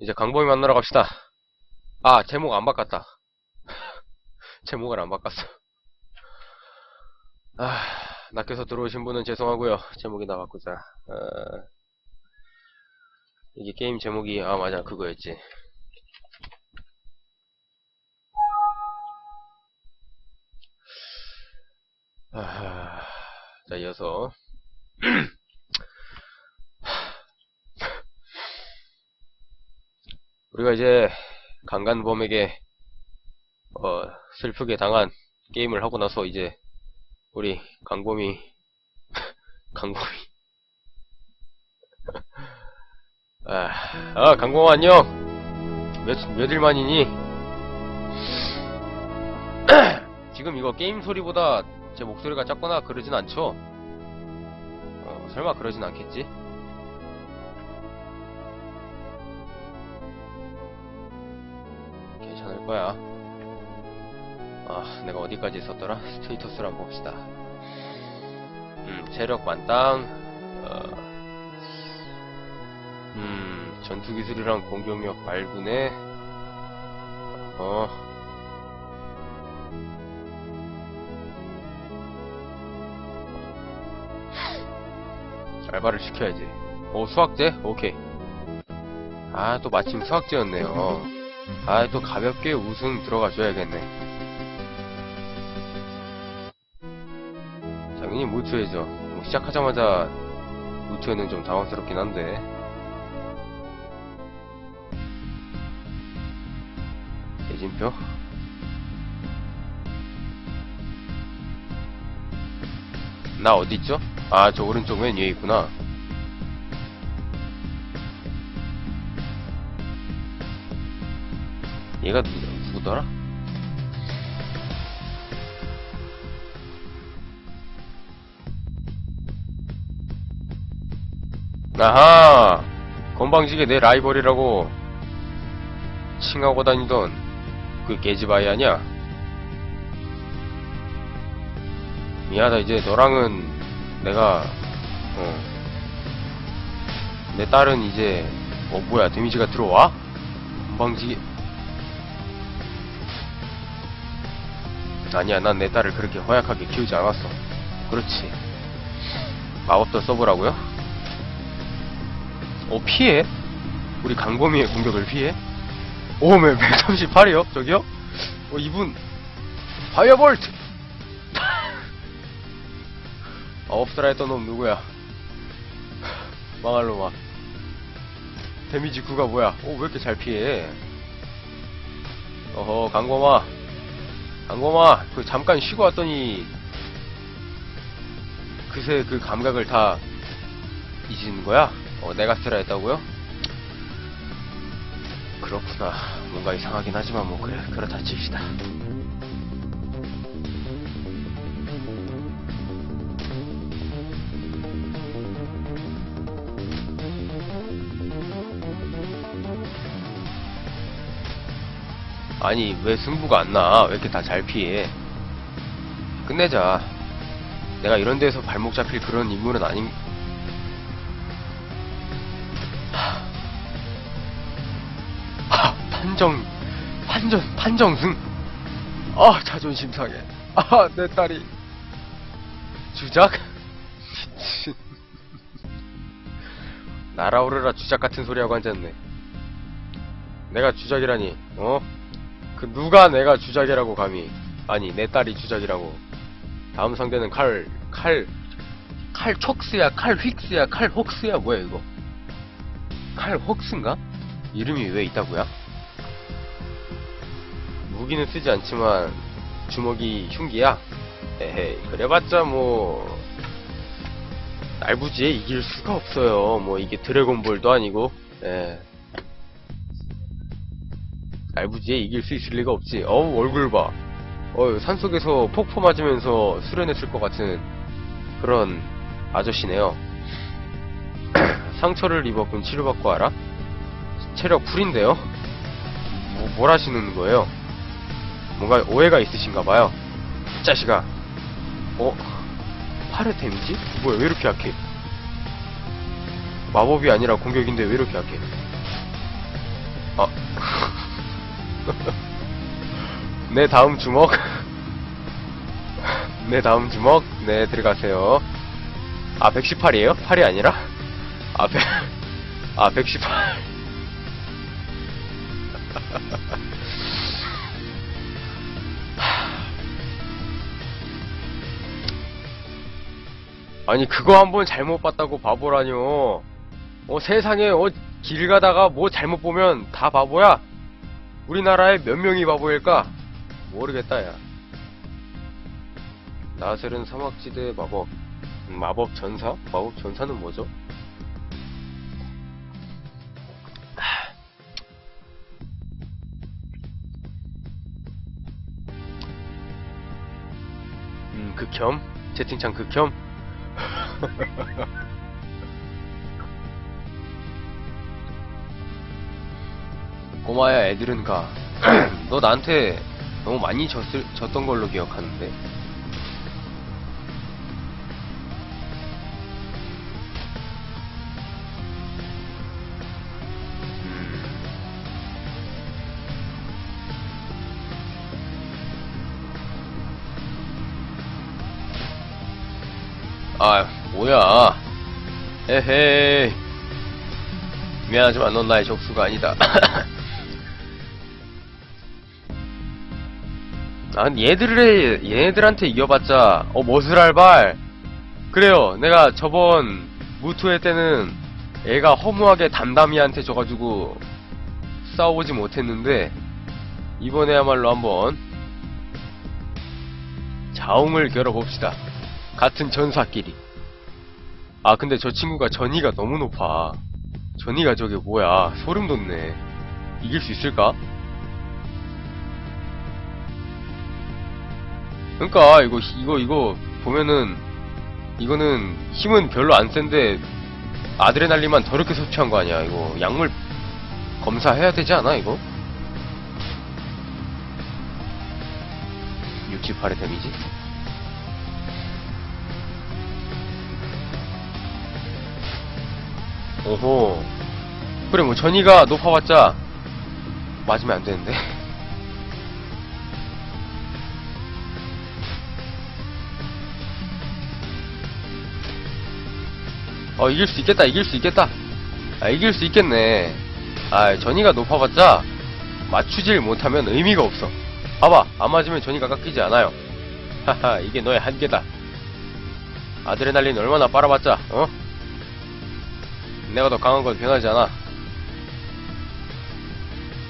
이제 강범이 만나러 갑시다. 아, 제목 안 바꿨다. 제목을 안 바꿨어. 아, 낚여서 들어오신 분은 죄송하고요. 제목이나 바꾸자. 어, 이게 게임 제목이, 아, 맞아. 그거였지. 아, 자, 이어서. 우리가 이제 강간범에게 어, 슬프게 당한 게임을 하고 나서 이제 우리 강범이 강범이. 아, 아 강범 안녕. 몇, 며칠 만이니? 지금 이거 게임 소리보다 제 목소리가 작거나 그러진 않죠? 어, 설마 그러진 않겠지 거야. 아, 내가 어디까지 있었더라? 스테이터스를 한번 봅시다. 음, 체력 만땅, 어, 음, 전투기술이랑 공격력 발군에, 어, 알바를 시켜야지. 오, 수학제? 오케이. 아, 또 마침 수학제였네요. 아, 또 가볍게 우승 들어가 줘야겠네. 당연히 무투해죠. 뭐 시작하자마자 무투에는 좀 당황스럽긴 한데. 대진표? 나 어디있죠? 아, 저 오른쪽 맨 위에 있구나. 얘가 누, 누구더라? 아하! 건방지게 내 라이벌이라고 칭하고 다니던 그 개지바이 아니야? 미안하다, 이제 너랑은 내가, 어. 내 딸은 이제, 어, 뭐야, 데미지가 들어와? 건방지게, 아니야, 난 내 딸을 그렇게 허약하게 키우지 않았어. 그렇지. 마법도 써보라고요? 어, 피해? 우리 강범위의 공격을 피해? 오, 매 138이요? 저기요? 어, 이분, 파이어볼트! 마법사라 했던 놈 누구야? 망할 놈아. 데미지 9가 뭐야? 어, 왜 이렇게 잘 피해? 어허, 강범아. 강범아, 그 잠깐 쉬고 왔더니 그새 그 감각을 다 잊은 거야? 어, 내가 쓰라 했다고요? 그렇구나. 뭔가 이상하긴 하지만 뭐 그래, 그렇다 칩시다. 아니 왜 승부가 안 나? 왜 이렇게 다 잘 피해? 끝내자. 내가 이런 데서 발목 잡힐 그런 인물은 아닌. 하... 하, 판정, 판정, 판정승. 아 자존심 상해. 아 내 딸이 주작? 미친. 날아오르라 주작 같은 소리하고 앉았네. 내가 주작이라니, 어? 그 누가 내가 주작이라고 감히 아니 내 딸이 주작이라고 다음 상대는 칼 칼 칼 촉스야 칼 휙스야 칼 혹스야 뭐야 이거 칼 혹스인가? 이름이 왜 있다고요? 무기는 쓰지 않지만 주먹이 흉기야? 에헤이 그래봤자 뭐 날부지에 이길 수가 없어요 뭐 이게 드래곤볼도 아니고 에 알부지에 이길 수 있을 리가 없지. 어우, 얼굴 봐. 어 산속에서 폭포 맞으면서 수련했을 것 같은 그런 아저씨네요. 상처를 입었군 치료받고 와라? 체력 풀인데요? 뭐, 뭘 하시는 거예요? 뭔가 오해가 있으신가 봐요. 이 자식아. 어? 팔의 데미지? 뭐야, 왜 이렇게 약해? 마법이 아니라 공격인데 왜 이렇게 약해? 내 다음 주먹. 내 다음 주먹. 네, 들어가세요. 아, 118이에요? 8이 아니라? 아, 100, 아, 118. 아니, 그거 한 번 잘못 봤다고 바보라뇨. 어, 세상에, 어, 길 가다가 뭐 잘못 보면 다 바보야? 우리나라에 몇 명이 바보일까? 모르겠다, 야. 나셀은 사막지대 마법. 음, 마법 전사? 마법 전사는 뭐죠? 하. 음, 극혐? 채팅창 극혐? 꼬마야 애들은 가. 너 나한테 너무 많이 졌을, 졌던 걸로 기억하는데. 아, 뭐야. 에헤이. 미안하지만 넌 나의 적수가 아니다. 난 얘들을, 얘네들한테 이겨봤자, 어, 머슬알발. 그래요. 내가 저번 무투회 때는 애가 허무하게 담담이한테 져가지고 싸워보지 못했는데, 이번에야말로 한번 자웅을 겨뤄봅시다. 같은 전사끼리. 아, 근데 저 친구가 전이가 너무 높아. 전이가 저게 뭐야. 소름 돋네. 이길 수 있을까? 그러니까 이거 이거 이거 보면은 이거는 힘은 별로 안 센데 아드레날린만 더럽게 섭취한 거 아니야 이거 약물 검사해야 되지 않아 이거? 68의 데미지? 오호 그래 뭐 전이가 높아봤자 맞으면 안 되는데 어 이길 수 있겠다 이길 수 있겠다. 아 이길 수 있겠네. 아 전이가 높아봤자 맞추질 못하면 의미가 없어. 봐봐 안 맞으면 전이가 깎이지 않아요. 하하 이게 너의 한계다. 아드레날린 얼마나 빨아봤자 어? 내가 더 강한 건 변하지 않아.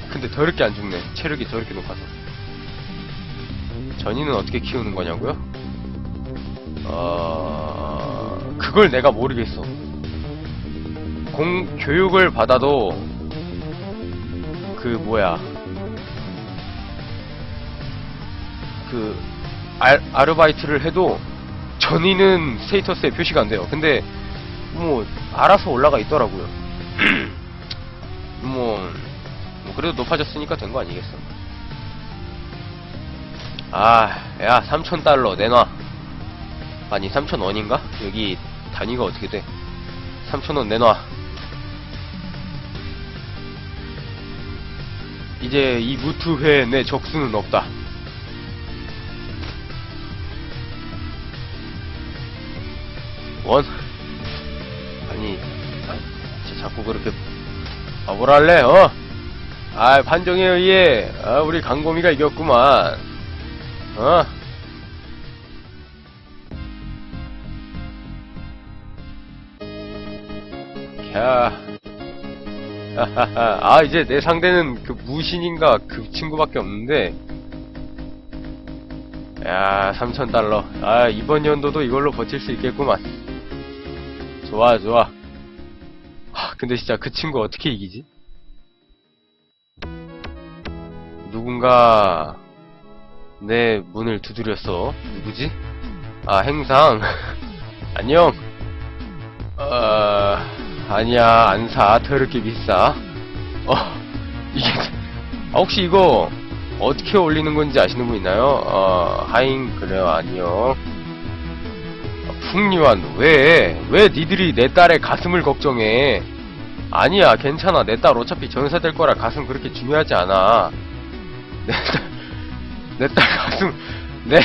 근데 더럽게 안 죽네. 체력이 더럽게 높아서. 전이는 어떻게 키우는 거냐고요? 어... 그걸 내가 모르겠어 공 교육을 받아도 그 뭐야 그 알, 아르바이트를 해도 전이는 스테이터스에 표시가 안 돼요. 근데 뭐 알아서 올라가 있더라고요. 뭐, 뭐 그래도 높아졌으니까 된 거 아니겠어? 아, 야 3천 달러 내놔. 아니 3천 원인가? 여기 단위가 어떻게 돼? 3천 원 내놔. 이제 이 무투회에 내 적수는 없다. 원? 아니, 자, 자꾸 그렇게, 아, 뭘 할래, 어? 아, 판정에 의해, 아, 우리 강곰이가 이겼구만. 어? 캬. 아, 이제 내 상대는 그 무신인가 그 친구밖에 없는데, 야, 3,000달러. 아, 이번 연도도 이걸로 버틸 수 있겠구만. 좋아, 좋아. 하, 근데 진짜 그 친구 어떻게 이기지? 누군가 내 문을 두드렸어. 누구지? 아, 행상. 안녕. 어, 아니야, 안 사. 더럽게 비싸. 어, 이게, 아, 혹시 이거 어떻게 올리는 건지 아시는 분 있나요? 어, 하잉, 그래요, 아니요. 풍리완, 왜? 왜 니들이 내 딸의 가슴을 걱정해? 아니야, 괜찮아. 내 딸 어차피 전사될 거라 가슴 그렇게 중요하지 않아. 내딸 가슴 내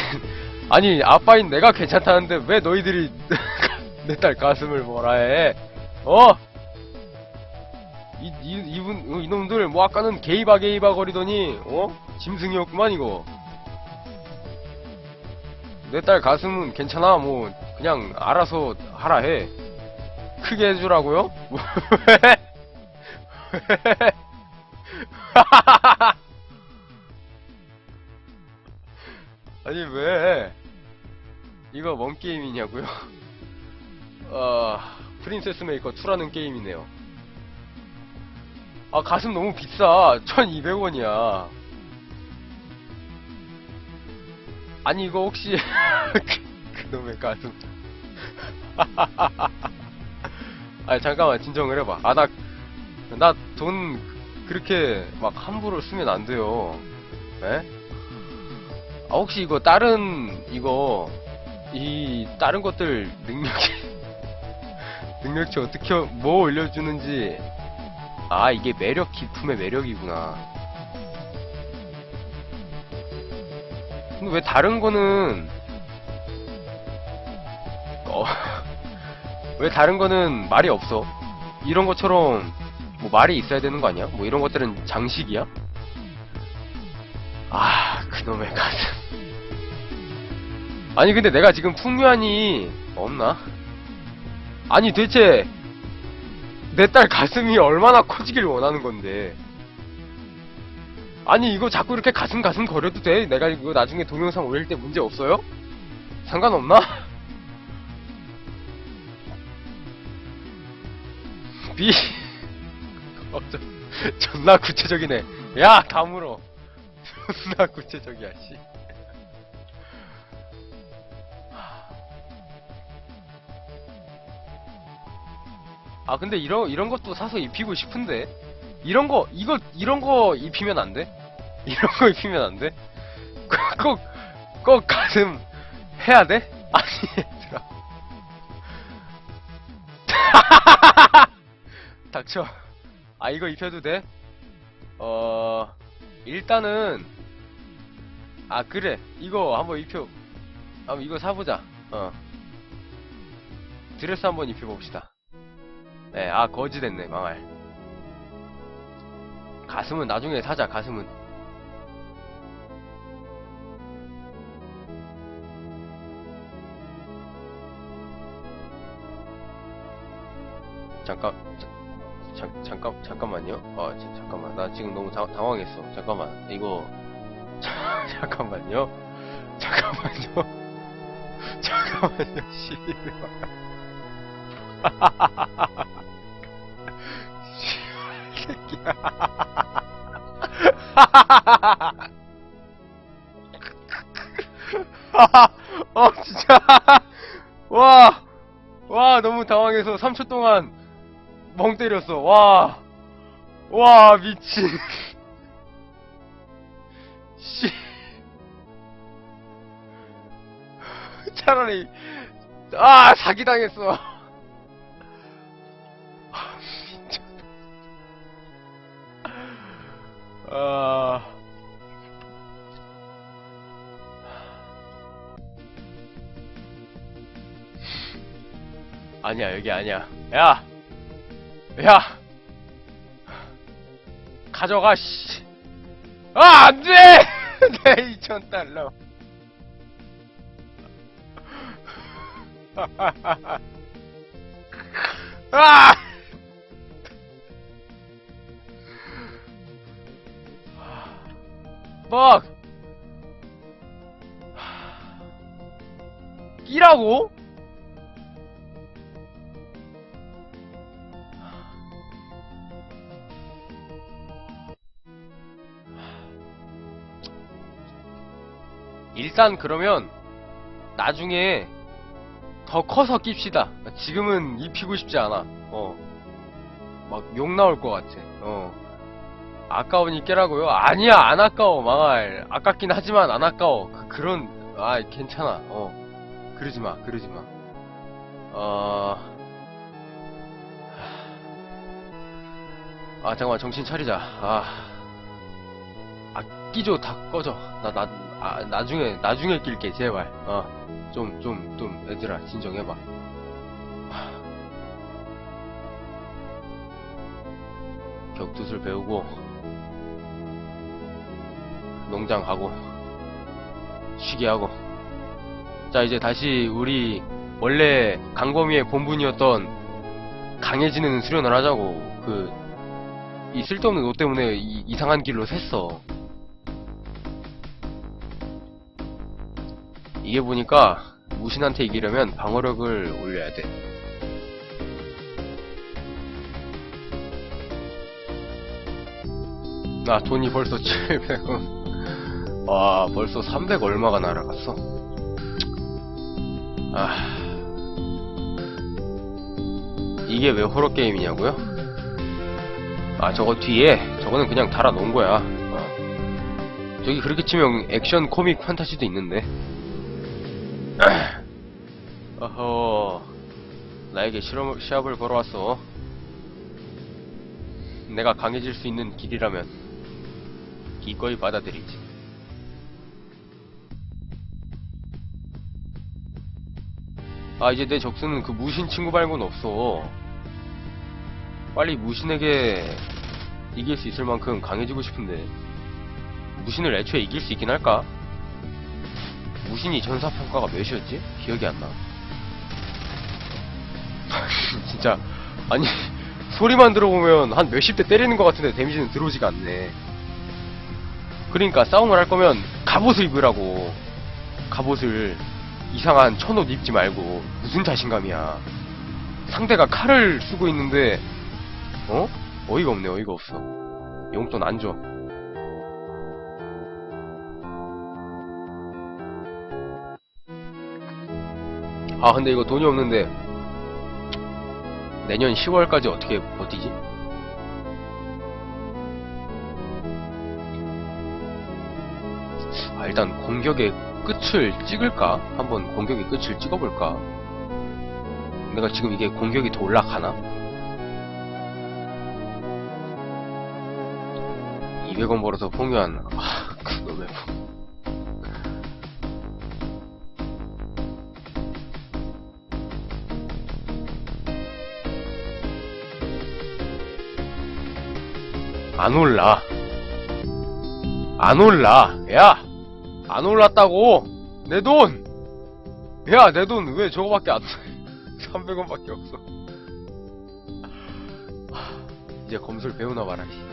아니 아빠인 내가 괜찮다는데 왜 너희들이 내 딸 가슴을 뭐라 해? 어? 이, 이, 이분, 어, 이놈들, 뭐, 아까는 게이바 게이바 거리더니, 어? 짐승이었구만, 이거. 내 딸 가슴은 괜찮아, 뭐, 그냥 알아서 하라 해. 크게 해주라고요? 아니, 왜? 이거 뭔 게임이냐고요? 어, 프린세스 메이커 2라는 게임이네요. 아, 가슴 너무 비싸. 1200원이야. 아니, 이거 혹시, 그, 그놈의 가슴. 아니, 잠깐만, 진정을 해봐. 아, 나, 나 돈 그렇게 막 함부로 쓰면 안 돼요. 에? 아, 혹시 이거 다른, 이거, 이, 다른 것들 능력이, 능력치 어떻게, 뭐 올려주는지, 아, 이게 매력 기품의 매력이구나. 근데 왜 다른 거는, 어, 왜 다른 거는 말이 없어? 이런 것처럼, 뭐 말이 있어야 되는 거 아니야? 뭐 이런 것들은 장식이야? 아, 그놈의 가슴. 아니, 근데 내가 지금 풍류한이 없나? 아니, 대체, 내 딸 가슴이 얼마나 커지길 원하는 건데. 아니, 이거 자꾸 이렇게 가슴 가슴 거려도 돼? 내가 이거 나중에 동영상 올릴 때 문제 없어요? 상관없나? 비, 어, 저, 존나 구체적이네. 야, 다물어. 존나 구체적이야, 씨. 아 근데 이런 이런 것도 사서 입히고 싶은데 이런 거 이거 이런 거 입히면 안 돼? 이런 거 입히면 안 돼? 꼭 꼭 가슴 해야 돼? 아니 얘들아 닥쳐 아 이거 입혀도 돼? 어 일단은 아 그래 이거 한번 입혀 아 이거 사보자 어 드레스 한번 입혀봅시다 네, 아, 거지 됐네, 망할. 가슴은 나중에 사자, 가슴은. 잠깐, 자, 잠, 잠깐, 잠깐만요. 아, 지- 잠깐만. 나 지금 너무 당, 당황했어. 잠깐만. 이거, 자, 잠깐만요. 잠깐만요. 잠깐만요, 씨. 새끼야. 어, 진짜. 와. 와, 너무 당황해서 3초 동안 멍 때렸어. 와. 와, 미친. 씨. 차라리, 아, 사기 당했어. 아니야, 여기 아니야. 야! 야! 가져가, 씨! 아, 안 돼! 내 2,000달러. 아! 막 끼라고? 일단 그러면 나중에 더 커서 낍시다. 지금은 입히고 싶지 않아. 어. 막 욕 나올 것 같아. 어. 아까우니 깨라고요? 아니야 안 아까워 망할 아깝긴 하지만 안 아까워 그, 그런 아 괜찮아 어 그러지 마 그러지 마 어... 아 잠깐만 정신 차리자 아, 아 끼죠 다 꺼져. 나 나 아, 나중에 나중에 낄게 제발. 어좀 좀 좀 얘들아 진정해봐. 하. 격투술 배우고 농장 가고 쉬게 하고. 자 이제 다시 우리 원래 강범위의 본분이었던 강해지는 수련을 하자고. 그 이 쓸데없는 옷 때문에 이, 이상한 길로 샜어 이게 보니까 무신한테 이기려면 방어력을 올려야 돼. 나 돈이 벌써 700원. 와 벌써 300 얼마가 날아갔어? 아. 이게 왜 호러 게임이냐고요? 아 저거 뒤에 저거는 그냥 달아 놓은 거야. 어. 저기 그렇게 치면 액션 코믹 판타지도 있는데 나에게 실험, 시합을 걸어왔어 내가 강해질 수 있는 길이라면 기꺼이 받아들이지 아 이제 내 적수는 그 무신 친구 말고는 없어 빨리 무신에게 이길 수 있을 만큼 강해지고 싶은데 무신을 애초에 이길 수 있긴 할까? 무신이 전사평가가 몇이었지? 기억이 안 나. 진짜 아니 소리만 들어보면 한 몇십 대 때리는 것 같은데 데미지는 들어오지가 않네. 그러니까 싸움을 할 거면 갑옷을 입으라고. 갑옷을 이상한 천옷 입지 말고 무슨 자신감이야. 상대가 칼을 쓰고 있는데 어? 어이가 없네 어이가 없어. 용돈 안 줘. 아 근데 이거 돈이 없는데 내년 10월까지 어떻게 버티지? 아 일단 공격의 끝을 찍을까? 한번 공격의 끝을 찍어볼까? 내가 지금 이게 공격이 더 올라가나? 200원 벌어서 풍요한 아 그놈의 안 올라. 안 올라. 야! 안 올랐다고! 내 돈! 야, 내 돈 왜 저거밖에 안 돼? 300원밖에 없어. 하, 이제 검술 배우나. 씨.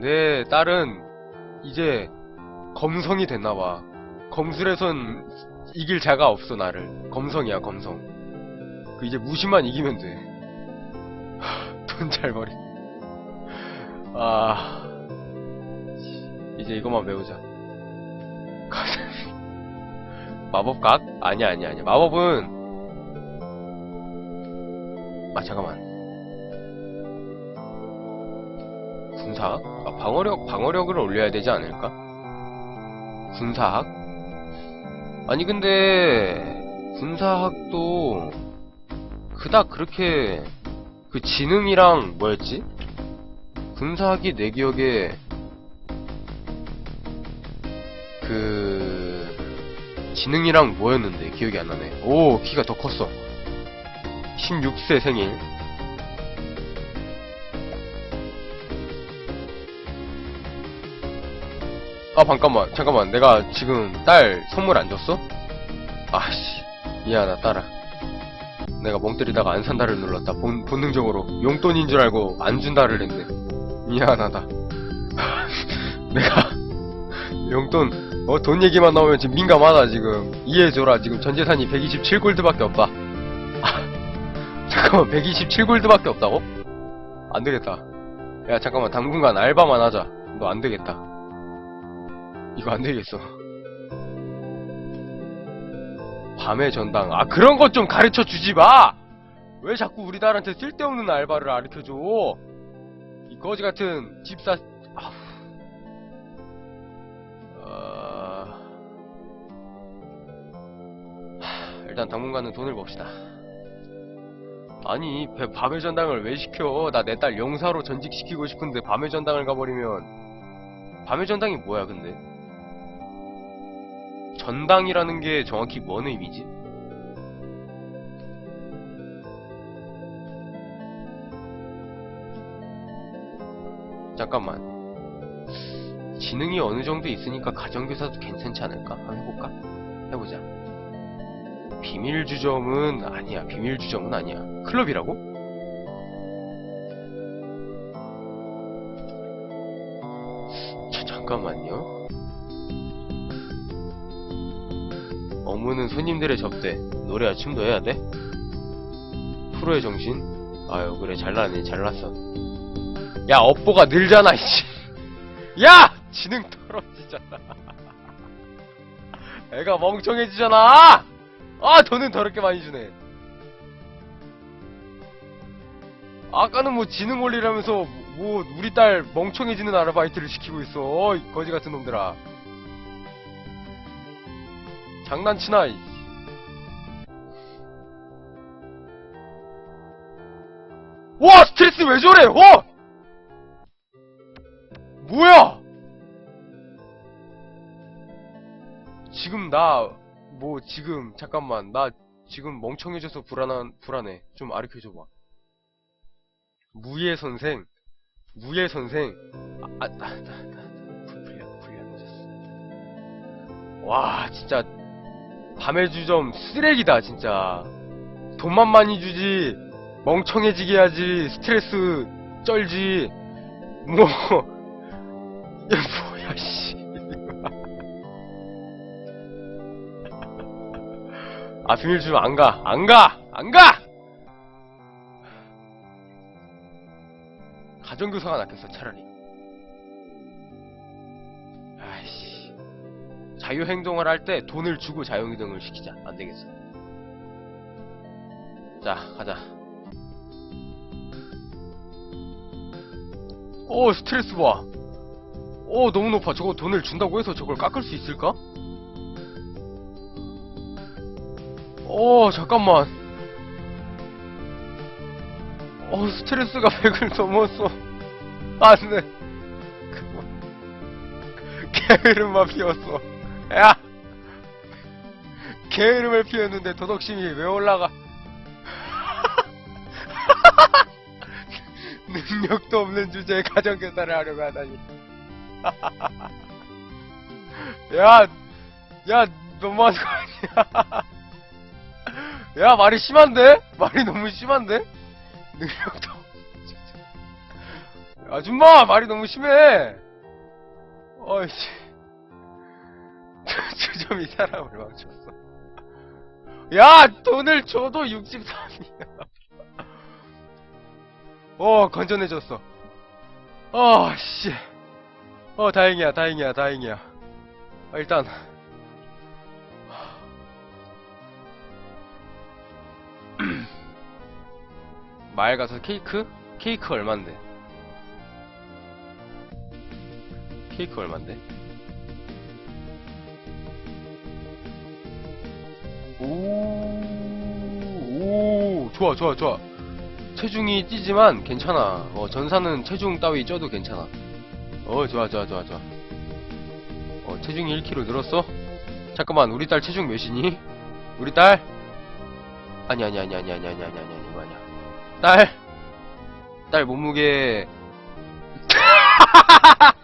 내 딸은 이제 검성이 됐나봐. 검술에선 이길 자가 없어, 나를. 검성이야, 검성. 그 이제 무심만 이기면 돼. 돈 잘 버리. 아 이제 이것만 배우자 마법각? 아니야 아니야 아니야 마법은 아 잠깐만 군사학? 아, 방어력 방어력을 올려야 되지 않을까? 군사학? 아니 근데 군사학도 그닥 그렇게 그 지능이랑 뭐였지? 군사학이 내 기억에 그 지능이랑 뭐였는데 기억이 안 나네. 오 키가 더 컸어. 16세 생일. 아 잠깐만 잠깐만 내가 지금 딸 선물 안 줬어? 아씨 미안하다 딸아 내가 멍 때리다가 안 산다를 눌렀다 본, 본능적으로 용돈인 줄 알고 안 준다를 했네 미안하다. 내가 용돈 어 돈 얘기만 나오면 지금 민감하다 지금 이해해줘라 지금 전 재산이 127골드밖에 없다. 아, 잠깐만 127골드밖에 없다고? 안 되겠다. 야 잠깐만 당분간 알바만 하자. 너 안 되겠다. 이거 안 되겠어. 밤의 전당. 아 그런 것 좀 가르쳐 주지 마. 왜 자꾸 우리 딸한테 쓸데없는 알바를 가르쳐 줘? 이 거지 같은 집사 아후. 어... 하, 일단 당분간은 돈을 봅시다. 아니 배- 밤의 전당을 왜 시켜? 나 내딸 용사로 전직시키고 싶은데 밤의 전당을 가버리면 밤의 전당이 뭐야, 근데? 전당이라는 게 정확히 뭔 의미지? 잠깐만. 지능이 어느 정도 있으니까 가정교사도 괜찮지 않을까? 한번 해볼까? 해보자. 비밀 주점은 아니야. 비밀 주점은 아니야. 클럽이라고? 자, 잠깐만요. 업무는 손님들의 접대. 노래와 춤도 해야 돼? 프로의 정신? 아유, 그래. 잘나네. 잘났어. 야, 업보가 늘잖아, 이씨. 야! 지능 떨어지잖아. 애가 멍청해지잖아! 아, 돈은 더럽게 많이 주네. 아까는 뭐 지능 올리라면서 뭐 우리 딸 멍청해지는 아르바이트를 시키고 있어. 이 거지 같은 놈들아. 장난치나, 이. 와! 스트레스 왜 저래! 어! 뭐야! 지금 나, 뭐, 지금, 잠깐만, 나 지금 멍청해져서 불안한, 불안해. 좀 아르켜줘봐. 무예 선생, 무예 선생, 아, 아, 나, 나, 나, 불량, 불량해졌어. 와, 진짜, 밤의 주점 쓰레기다, 진짜. 돈만 많이 주지, 멍청해지게 하지, 스트레스 쩔지, 뭐, 야, 뭐야, 씨. 아, 비밀 주면 안 가. 안 가! 안 가! 가정교사가 낫겠어, 차라리. 아이씨. 자유행동을 할 때 돈을 주고 자유행동을 시키자. 안 되겠어. 자, 가자. 오, 스트레스 봐. 오, 너무 높아. 저거 돈을 준다고 해서 저걸 깎을 수 있을까? 오, 잠깐만. 어, 스트레스가 100을 넘었어. 안 돼. 그만. 게으름만 피웠어. 야! 게으름을 피웠는데 도덕심이 왜 올라가? 능력도 없는 주제에 가정교사를 하려고 하다니. 야, 야, 너무한 거 아니야? 야, 말이 심한데? 말이 너무 심한데? 능력도. 아줌마, 말이 너무 심해! 어이씨. 주점이 사람을 망쳤어. 야, 돈을 줘도 63이야. 어, 건전해졌어. 어, 씨. 어, 다행이야, 다행이야, 다행이야. 아, 일단. 마을 가서 케이크? 케이크 얼만데? 케이크 얼만데? 오, 오, 좋아, 좋아, 좋아. 체중이 찌지만 괜찮아. 어, 전사는 체중 따위 쪄도 괜찮아. 어, 좋아, 좋아, 좋아, 좋아. 어, 체중이 1kg 늘었어? 잠깐만, 우리 딸 체중 몇이니? 우리 딸? 아니, 아니, 아니, 아니, 아니, 아니, 아니, 아니, 이거 아니야. 딸! 딸 몸무게.